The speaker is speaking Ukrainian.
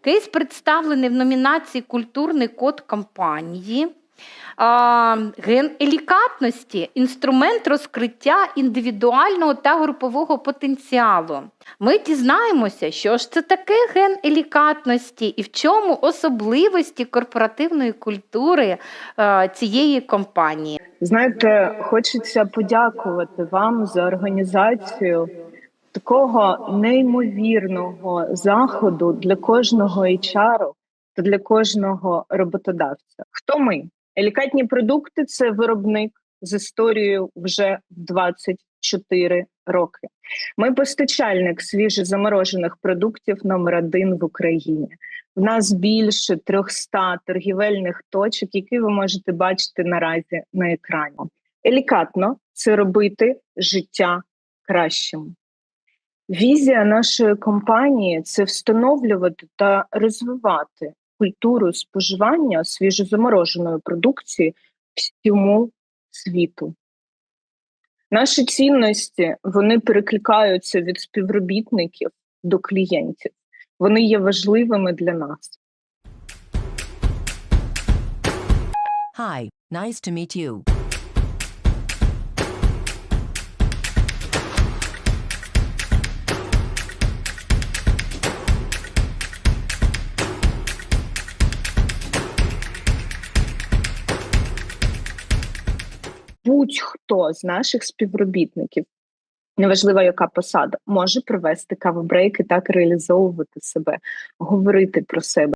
Кейс представлений в номінації Культурний код компанії. Ген елікатності інструмент розкриття індивідуального та групового потенціалу. Ми дізнаємося, що ж це таке ген елікатності і в чому особливості корпоративної культури цієї компанії. Знаєте, хочеться подякувати вам за організацію такого неймовірного заходу для кожного HR та для кожного роботодавця. Хто ми? Елікатні продукти це виробник з історією вже 24 роки. Ми постачальник свіжозаморожених продуктів номер один в Україні. В нас більше 300 торгівельних точок, які ви можете бачити наразі на екрані. Елікатно це робити життя кращим. Візія нашої компанії це встановлювати та розвивати культуру споживання свіжозамороженої продукції всьому світу. Наші цінності вони перекликаються від співробітників до клієнтів. Вони є важливими для нас. Hi, nice to meet you. Будь-хто з наших співробітників, неважливо яка посада, може провести кавобрейк і так реалізовувати себе, говорити про себе.